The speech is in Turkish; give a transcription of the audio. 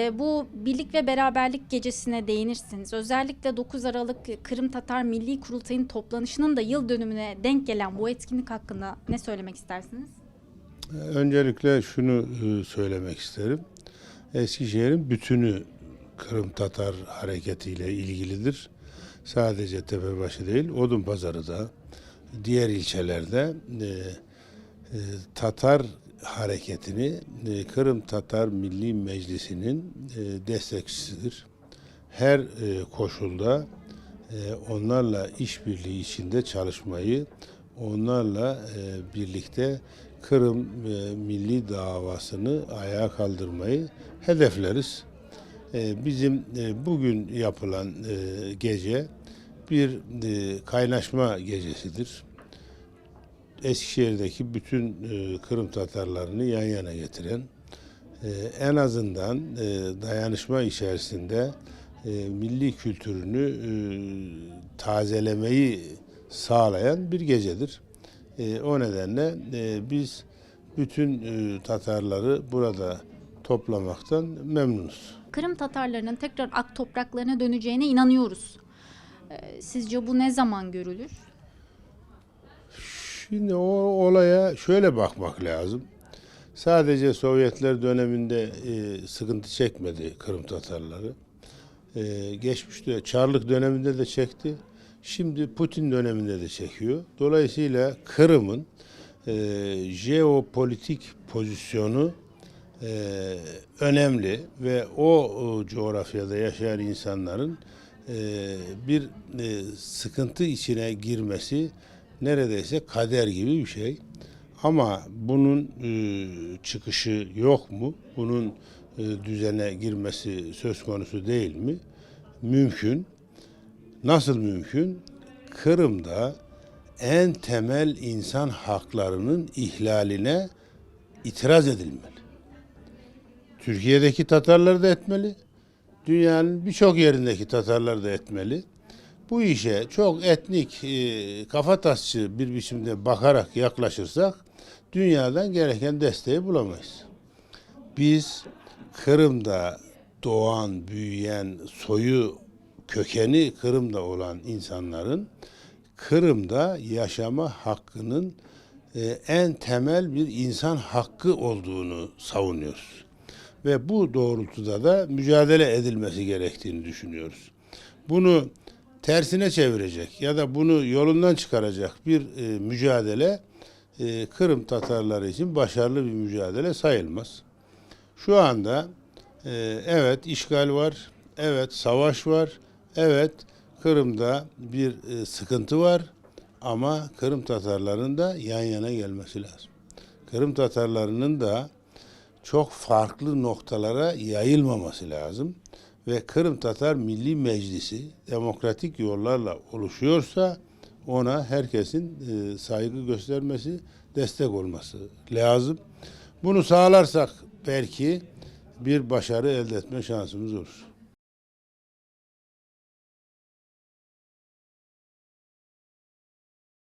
E, Bu birlik ve beraberlik gecesine değinirsiniz. Özellikle 9 Aralık Kırım Tatar Milli Kurultay'ın toplanışının da yıl dönümüne denk gelen bu etkinlik hakkında ne söylemek istersiniz? Öncelikle şunu e, söylemek isterim. Eskişehir'in bütünü Kırım Tatar hareketiyle ilgilidir. Sadece Tepebaşı değil, Odunpazarı da diğer ilçelerde e, e, Tatar hareketini e, Kırım Tatar Milli Meclisi'nin e, destekçisidir. Her e, koşulda onlarla işbirliği içinde çalışmayı, onlarla birlikte Kırım milli davasını ayağa kaldırmayı hedefleriz. Bizim bugün yapılan gece bir kaynaşma gecesidir. Eskişehir'deki bütün e, Kırım Tatarlarını yan yana getiren, e, en azından e, dayanışma içerisinde milli kültürünü tazelemeyi sağlayan bir gecedir. O nedenle biz bütün Tatarları burada toplamaktan memnunuz. Kırım Tatarlarının tekrar ak topraklarına döneceğine inanıyoruz. Sizce bu ne zaman görülür? Şimdi o olaya şöyle bakmak lazım. Sadece Sovyetler döneminde e, sıkıntı çekmedi Kırım Tatarları. E, geçmişte Çarlık döneminde de çekti. Şimdi Putin döneminde de çekiyor. Dolayısıyla Kırım'ın e, jeopolitik pozisyonu e, önemli ve o, o coğrafyada yaşayan insanların e, bir e, sıkıntı içine girmesi neredeyse kader gibi bir şey. Ama bunun e, çıkışı yok mu? Bunun e, düzene girmesi söz konusu değil mi? Mümkün. Nasıl mümkün? Kırım'da en temel insan haklarının ihlaline itiraz edilmeli. Türkiye'deki Tatarlar da etmeli. Dünyanın birçok yerindeki Tatarlar da etmeli. Bu işe çok etnik, e, kafatasçı bir biçimde bakarak yaklaşırsak dünyadan gereken desteği bulamayız. Biz Kırım'da doğan, büyüyen, soyu, kökeni Kırım'da olan insanların Kırım'da yaşama hakkının e, en temel bir insan hakkı olduğunu savunuyoruz. Ve bu doğrultuda da mücadele edilmesi gerektiğini düşünüyoruz. Bunu tersine çevirecek ya da bunu yolundan çıkaracak bir e, mücadele e, Kırım Tatarları için başarılı bir mücadele sayılmaz. Şu anda e, evet işgal var, evet savaş var, evet Kırım'da bir e, sıkıntı var ama Kırım Tatarlarının da yan yana gelmesi lazım. Kırım Tatarlarının da çok farklı noktalara yayılmaması lazım ve Kırım Tatar Milli Meclisi demokratik yollarla oluşuyorsa ona herkesin e, saygı göstermesi, destek olması lazım. Bunu sağlarsak belki bir başarı elde etme şansımız olur.